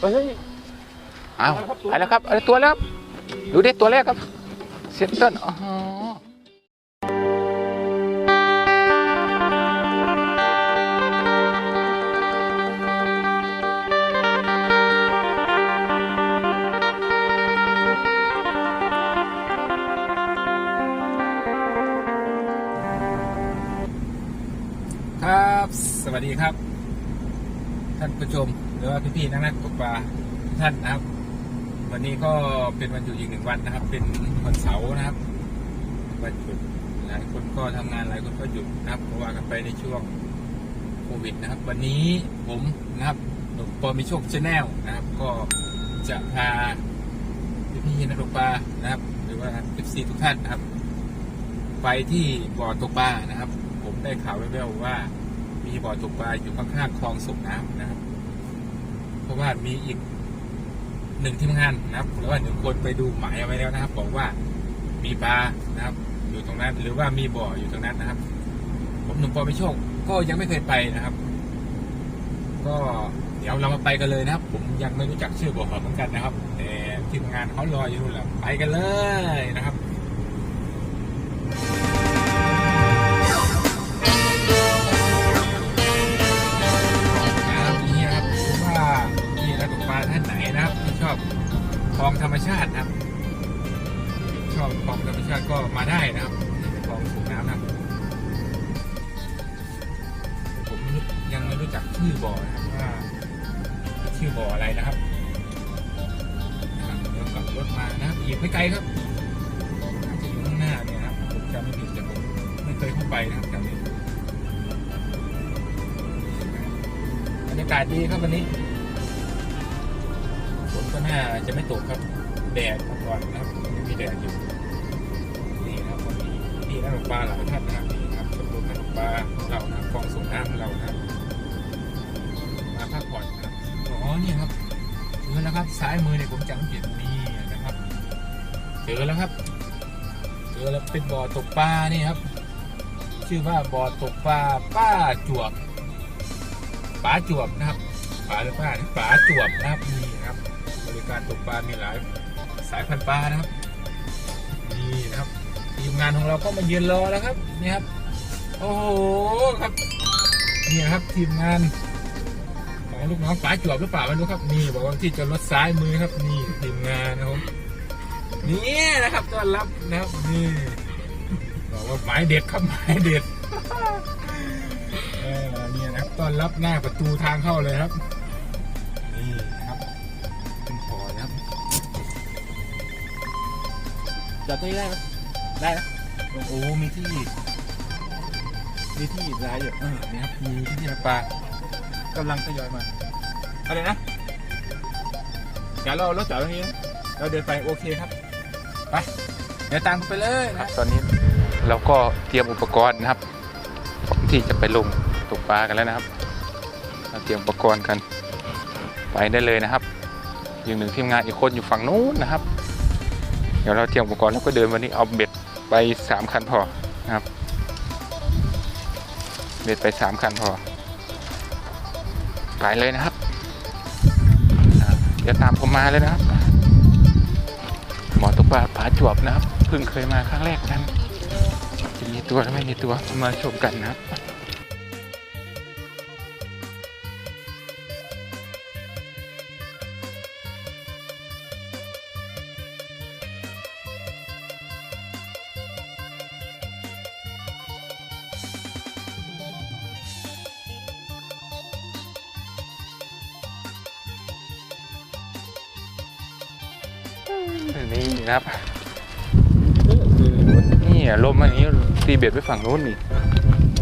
เฮ้ยอ้าวไปแล้วครับเอาตัวแล้วครับดูดิตัวแรกครับเซนเติ้ลอ๋อครับ สวัสดีครับ ท่านผู้ชมห รือว่าพี่ๆนักนักตกปลาทุกท่านนะครับ วันนี้ก็เป็นวันหยุดอีกหนึ่งวันนะครับ เป็นวันเสาร์นะครับวันหยุดหลายคนก็ทำงานหลายคนก็หยุดนะครับเพราะว่ากันไปในช่วงโควิดนะครับ วันนี้ผมนะครับหนุ่มปอมีโชคชาแนลนะครับ ก็จะพาพี่ๆนักตกปลานะครับ หรือว่าเอฟซีทุกท่านนะครับ ไปที่บ่อตกปลานะครับ ผมได้ข่าวแว่วๆว่ามีบ่อตกปลาอยู่ข้างๆคลองส่งน้ำนะครับ เพราะว่ามีอีกหนึ่งทีมงานนะครับหรือว่าหนึ่งคนไปดูหมายเอาไว้แล้วนะครับ บอกว่ามีปลานะครับ อยู่ตรงนั้น หรือว่ามีบ่ออยู่ตรงนั้นนะครับ ผมหนุ่มปอไม่โชค ก็ยังไม่เคยไปนะครับ ก็เดี๋ยวเรามาไปกันเลยนะครับ ผมยังไม่รู้จักชื่อบ่อเหมือนกันนะครับแต่ทีมงานเขารออยู่นู่นแหละไปกันเลยนะครับ ได้นะครับนี่เป็นคลองสูบน้ำนะครับผมยังไม่รู้จักชื่อบ่อนะครับว่าชื่อบ่ออะไรนะครับนะครับเดี๋ยวกลับรถมานะครับอีกไม่ไกลครับอาจจะอยู่ข้างหน้าเนี่ยนะครับผมจำไม่ผิดแต่ผมไม่เคยเข้าไปนะครับแถวนี้บรรยากาศดีครับวันนี้ฝนก็น่าจะไม่ตกครับแดดก่อนนะครับมีแดดอยู่ นักตกปลาหลายท่านนะครับนี่ครับชมรมนักตกปลาของเรานะครับกองส่งน้ำของเรานะครับมาพักผ่อนนะครับอ๋อนี่ครับเจอแล้วครับซ้ายมือเนี่ยผมจำไม่ผิดนี่นะครับเจอแล้วครับเจอแล้วเป็นบ่อตกปลานี่ครับ ชื่อว่าบ่อตกปลาป้าจวบป๋าจวบนะครับป๋าหรือป้าป๋าจวบนะครับนี่ครับ บริการตกปลามีหลายสายพันธุ์ปลานะครับ งานของเราก็มายืนรอแล้วครับนี่ครับ โอ้โหครับนี่ครับทีมงานของลูกน้องป๋าจวบหรือเปล่าไม่รู้ครับนี่บอกว่าที่จะรถซ้ายมือครับ นี่ทีมงานนะครับนี่นะครับต้อนรับนะครับนี่บอกว่าหมายเด็ดครับหมายเด็ดเออนี่นะครับต้อนรับหน้าประตูทางเข้าเลยครับนี่นะครับเป็นขอนะครับจอดตรงนี้ได้ไหม ได้นะโอ้มีที่ มีที่ร้ายอยู่เออนี่ครับมีที่ที่ปลากำลังทยอยมาอะไรนะเดี๋ยวเรารถจอดตรงนี้นะเราเดินไปโอเคครับ ไป เดี๋ยวตามไปเลยนะครับตอนนี้เราก็เตรียมอุปกรณ์นะครับ ที่จะไปลงตกปลากันแล้วนะครับเราเตรียมอุปกรณ์กันไปได้เลยนะครับอีกหนึ่งทีมงานอีกคนอยู่ฝั่งนู้นนะครับ เดี๋ยวเราเตรียมอุปกรณ์แล้วก็เดินวันนี้เอาเบ็ด ไปสามคันพอนะครับ เบ็ดไปสามคันพอ ไปเลยนะครับ เดี๋ยวตามผมมาเลยนะครับ หมอตุ๊กปลาผาจวบนะครับ เพิ่งเคยมาครั้งแรกนั้นจะมีตัวหรือไม่มีตัวมาชมกันนะครับ นี่อะลมอันนี้ตีเบ็ดไปฝั่งนู้นนี่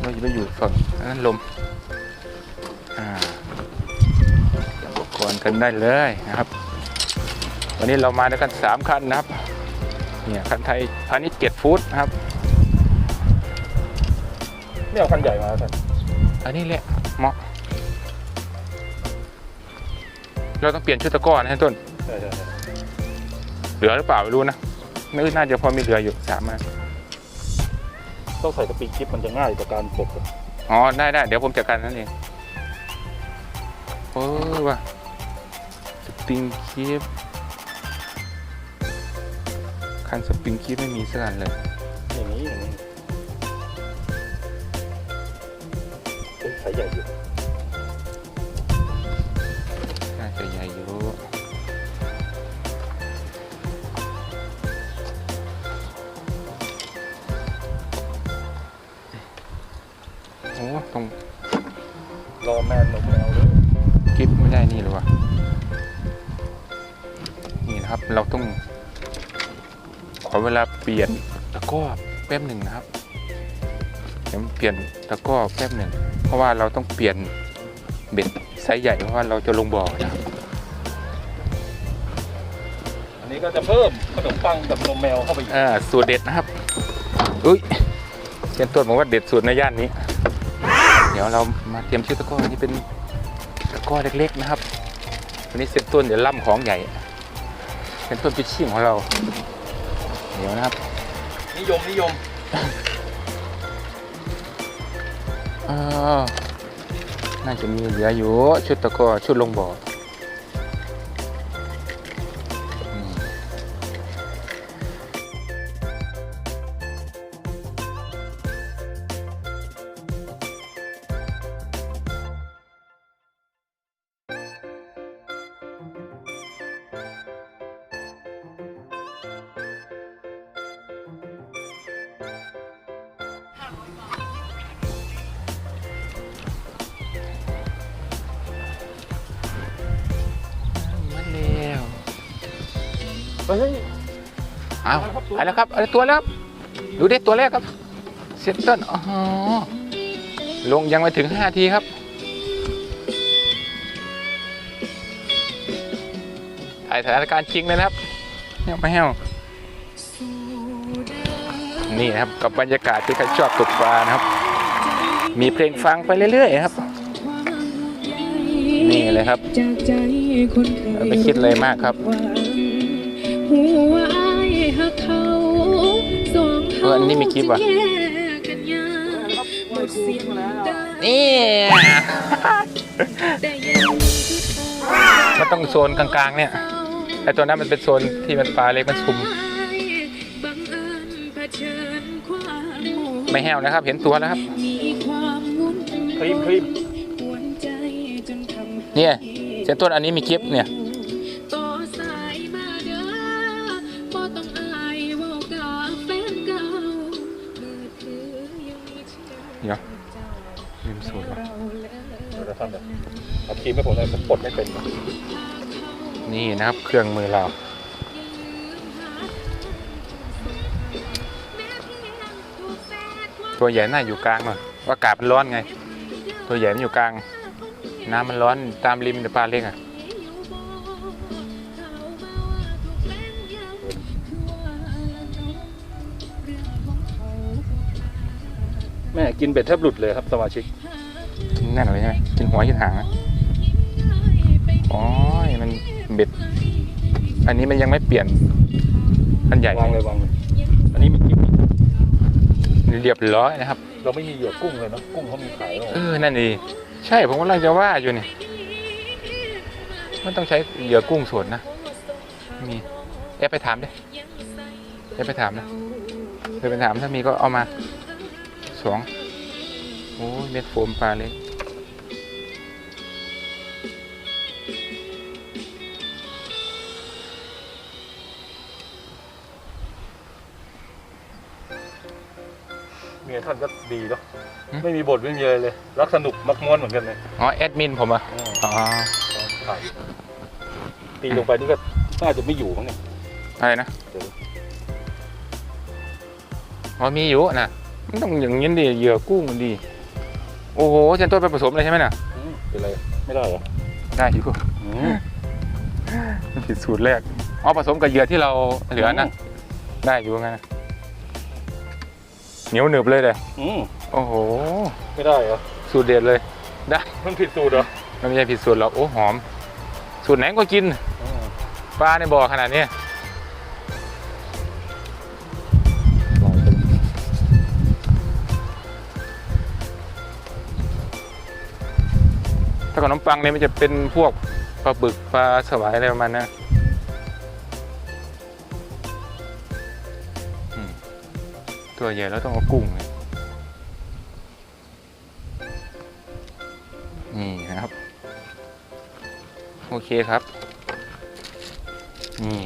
เราจะไปอยู่ฝั่งนั้นลมอ่าจับอุปกรณ์กันได้เลยนะครับ วันนี้เรามาด้วยกันสามคันนะครับเนี่ยคันไทยพาณิชย์เจ็ดฟุตนะครับไม่เอาคันใหญ่มาท่านอันนี้แหละเหมาะ เราต้องเปลี่ยนชุดตะกร้อนะฮะต้นใช่ใช่ใช่เหลือหรือเปล่าไม่รู้นะไม่น่าจะพอมีเหลืออยู่สามอัน ต้องใส่กระปิกกิ๊บมันจะง่ายต่อการปลดอะอ๋อได้ได้เดี๋ยวผมจัดการนั่นเองเออว่ะปริงคีฟคันสปริงคีฟไม่มีสักอันเลย อย่างนี้อย่างนี้เฮ้ยสายใหญ่อยู่ โอ้ตรงรอแมนหนุ่มแมวเลยกิฟไม่ได้นี่หรอวะนี่นะครับเราต้อง ขอเวลาเปลี่ยนตะกร้อแป๊บหนึ่งนะครับเดี๋ยวเปลี่ยนตะกร้อแป๊บหนึ่งเพราะว่าเราต้องเปลี่ยนเบ็ดไซส์ใหญ่เพราะว่าเราจะลงบ่อนะครับอันนี้ก็จะเพิ่มขนมปังกับนมแมวเข้าไปอีกอ่าสูตรเด็ดนะครับอุ้ยเซียนต้นบอกว่าเด็ดสุดในย่านนี้เดี๋ยวเรามาเตรียมชื่อตะกร้ออันนี้เป็นตะกร้อเล็กๆนะครับวันนี้เซียนต้นเดี๋ยวล่ำของใหญ่เซียนต้นพิชชิ่งของเรา เดี๋ยวนะครับ นิยมนิยมเออน่าจะมีเหลืออยู่ชุดตะกร้อชุดลงบ่ออื ฮ้ยเอาไปแล้วครับเอาตัวแล้วครับดูดิตัวแรกครับเซนเติ้ลอ๋อลงยังไม่ถึง5ทีครับถ่ายสถานการณ์จริงเลยนะครับเฮ้วไม่เฮ้วนี่นะครับกับบรรยากาศที่ใครชอบตกปลานะครับ มีเพลงฟังไปเรื่อยๆครับ นี่เลยครับไม่คิดเลยมากครับ หัวอายหักเขาสองเอออันนี้มีคลิปว่ะแยกกันยากหมดสิ้นได้นี่แต่ยังมีคือเธอ มันต้องโซนกลางๆเนี่ยไอตัวนั้นมันเป็นโซนที่มันปลาเล็กมันชุมบังเอิญเผชิญความโหไม่แห้วนะครับ เห็นตัวแล้วครับมีความวุ่นครีมครีมกวนใจจนทำเนี่ยเส้นต้นอันนี้มีคลิปเนี่ย ครีมให้ผมเลยผมปลดไม่เป็น นี่นะครับ เครื่องมือเรา ตัวใหญ่น่าอยู่กลางหน่อยว่าอากาศมันร้อนไง ตัวใหญ่มันอยู่กลาง น้ำมันร้อนตามริมเดี๋ยวปลาเล็กอะแม่กินเบ็ดแทบหลุดเลยครับสมาชิกนั่นเลยใช่ไหมกินหัวกินหางนะ อ๋อมันเบ็ด อันนี้มันยังไม่เปลี่ยน อันใหญ่ วางเลยวางเลยอันนี้มีคลิปเรียบร้อยนะครับ เราไม่มีเหยื่อกุ้งเลยเนอะกุ้งเขามีขายหรอเออ นั่นดีใช่ผมกำลังจะว่าอยู่นี่มันต้องใช้เหยื่อกุ้งสดนะ มีเอ๊ะไปถามดิเอ๊ะไปถามนะเคยไปถามถ้ามีก็เอามาสองโอ้ยเม็ดโฟมปลาเล็ก ดีเนาะไม่มีบทไม่มีอะไรเลย รักสนุกมักม้วนเหมือนกันเลยอ๋อแอดมินผมอะอืมอ๋อถ่ายตีลงไปนี่ก็น่าจะไม่อยู่มั้งเนี่ยอะไรนะเดี๋ยวอ๋อมีอยู่นะมันต้องอย่างนี้ดิเหยื่อกุ้งมันดี โอ้โหเชนต้นไปผสมเลยใช่ไหมน่ะอืมเป็นไรไม่ได้เหรอได้อยู่อืมมันผิดสูตรแรกอ๋อผสมกับเหยื่อที่เราเหลือนะได้อยู่งั้นนะ เหนียวหนึบเลยเลยอืมโอ้โห ไม่ได้เหรอสูตรเด็ดเลย ได้ มันผิดสูตรเหรอมันไม่ใช่ผิดสูตรหรอกโอ้หอม สูตรไหนก็กินอืมปลาในบ่อขนาดนี้ลองเป็นถ้าขนมปังเนี่ยมันจะเป็นพวกปลาบึกปลาสวายอะไรประมาณนั้น ตัวใหญ่แล้วต้องเอากุ้งเลยนี่นะครับ โอเคครับ นี่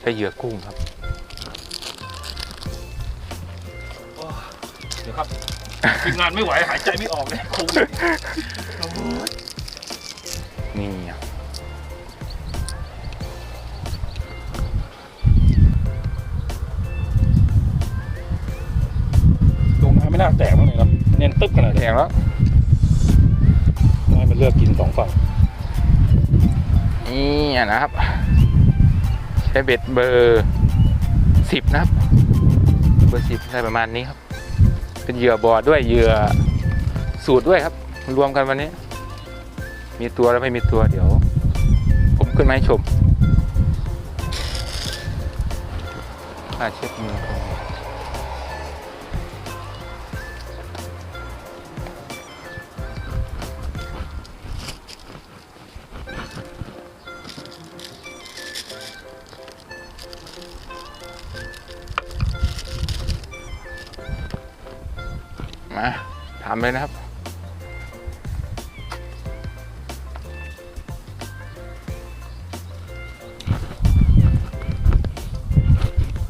ได้เหยื่อกุ้งครับเดี๋ยวครับทีมงานไม่ไหวหายใจไม่ออกเลยคง งแล้วให้มันเลือกกินสองฝั่งนี่อะนะครับ ใช้เบ็ดเบอร์สิบนะครับ เบอร์สิบได้ประมาณนี้ครับ เป็นเหยื่อบอร์ดด้วยเหยื่อสูตรด้วยครับ รวมกันวันนี้ มีตัวแล้วไม่มีตัวเดี๋ยว ผมขึ้นมาให้ชมผ้าเช็ดมือามเลยนะครับ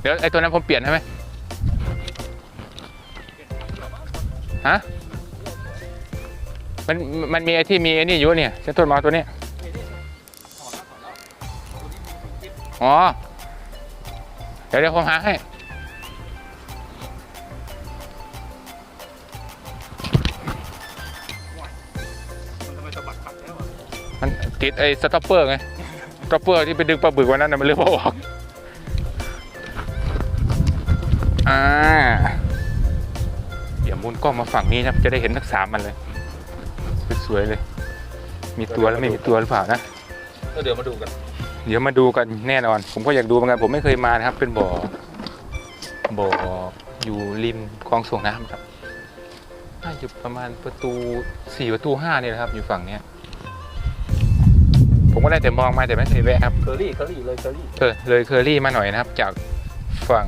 เดี๋ยว ไอ้ตัวนั้นผมเปลี่ยนใช่ไหมฮะมันมันมีไอ้ที่มีไอ้นี่อยู่เนี่ยเจ้าต้นมาตัวนี้ อ๋อ เดี๋ยวเดี๋ยวผมหาให้ มันทำไมสะบัดขัดแล้วอะมันติดไอ้สต็อปเปอร์ไงสต็อปเปอร์ที่ไปดึงปลาบึกวันนั้นนะมันเลยพอออกอ่าเดี๋ยวมุนกล้องมาฝั่งนี้นะครับจะได้เห็นทั้งสามมันเลยสวยๆเลย มีตัวแล้วไม่มีตัวหรือเปล่านะก็เดี๋ยวมาดูกัน เดี๋ยวมาดูกันแน่นอน ผมก็อยากดูเหมือนกันผมไม่เคยมานะครับ เป็นบ่อบ่ออยู่ริมคลองส่งน้ำครับ น่าจะประมาณประตูสี่ประตูห้านี่แหละครับ อยู่ฝั่งเนี้ยผมก็ได้แต่มองมาแต่ไม่เคยแวะครับเคอรี่เคอรี่เลยเคอรี่เออเลยเคอรี่มาหน่อยนะครับ จากฝั่ง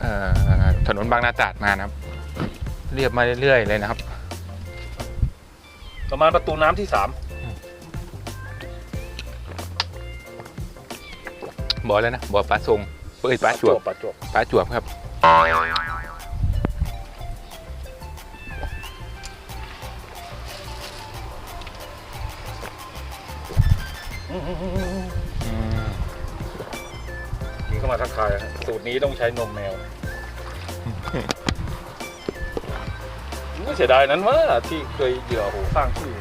เอ่อถนนบางนาตราดมานะครับ เรียบมาเรื่อยๆเลยนะครับ ประมาณประตูน้ำที่สามบ่อแล้วนะบ่อปลาทรงเอ้ยปลาจวบปัดจวบปลาจวบครับ กินเข้ามาทักทายนะสูตรนี้ต้องใช้นมแมวไม่เสียดายนั้นว่าที่เคยเหยื่อโหสร้างชื่อ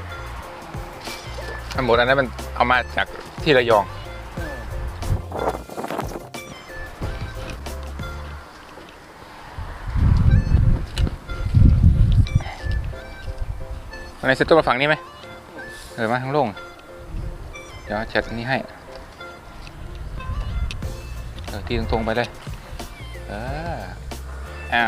ทั้หมดอันนั้นมันเอามาจากที่ระยองอันเซตตัวมาฝั่งนี้ไหมเออมาทั้งโล่ง เดี๋ยวจัดนี้ให้เออที่ตรงๆไปเลย เออเอา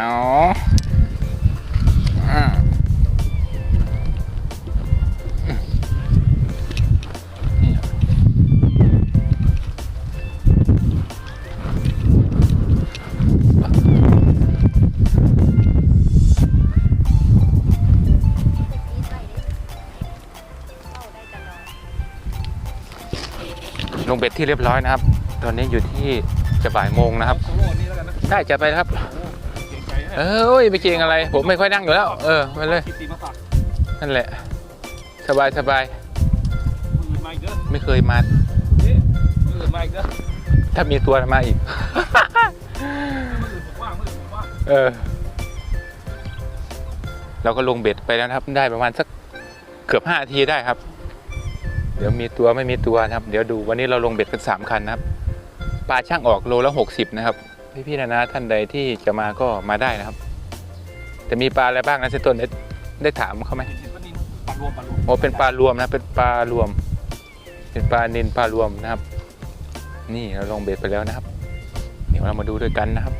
งเบ็ดที่เรียบร้อยนะครับ ตอนนี้อยู่ที่จะบ่ายโมงนะครับ ได้จะไปครับ เอ้ยไปเกงอะไร ผมไม่ค่อยนั่งอยู่แล้ว เออไปเลย นั่นแหละ สบายสบายไม่เคยมาอีกถ้ามีตัวมาอีก เออ เราก็ลงเบ็ดไปแล้วครับ ได้ประมาณสักเกือบห้าทีได้ครับ เดี๋ยวมีตัวไม่มีตัวนะครับ เดี๋ยวดูวันนี้เราลงเบ็ดกันสามคันนะครับปลาช่างออกโลละหกสิบนะครับ พี่ๆนะนะท่านใดที่จะมาก็มาได้นะครับ แต่มีปลาอะไรบ้างนะเซนต้นได้ได้ถามเขาไหมเห็นปลานินปลารวมปลารวมโอ้เป็นปลารวมนะเป็นปลารวม เป็นปลานินปลารวมนะครับ นี่เราลงเบ็ดไปแล้วนะครับ เดี๋ยวเรามาดูด้วยกันนะครับ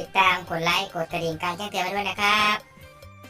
ติดตามกดไลค์กดกระดิ่งการแจ้งเตือนมาด้วยนะครับ